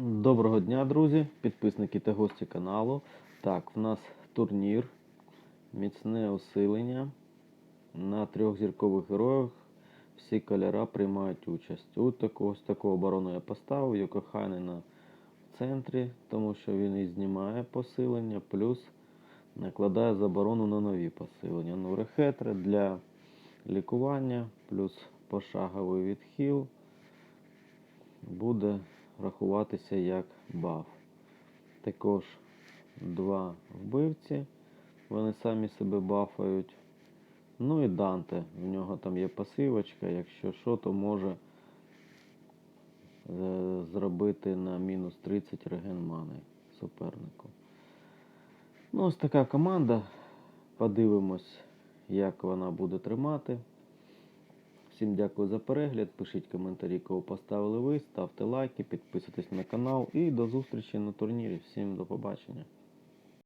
Доброго дня, друзі, підписники та гості каналу. Так, в нас турнір, міцне усилення. На трьох зіркових героях всі кольора приймають участь. У такого, ось таку оборону я поставив, Йокохайнена в центрі, тому що він і знімає посилення, плюс накладає заборону на нові посилення. Ну, рехетри для лікування, плюс пошаговий відхил буде рахуватися як баф. Також два вбивці, вони самі себе бафають. Ну і Данте, в нього там є пасивочка, якщо що, то може е, зробити на мінус 30 реген мани супернику. Ну, ось така команда. Подивимось, як вона буде тримати. Всім дякую за перегляд. Пишіть коментарі, кого поставили ви, ставте лайки, підписуйтесь на канал і до зустрічі на турнірі. Всім до побачення.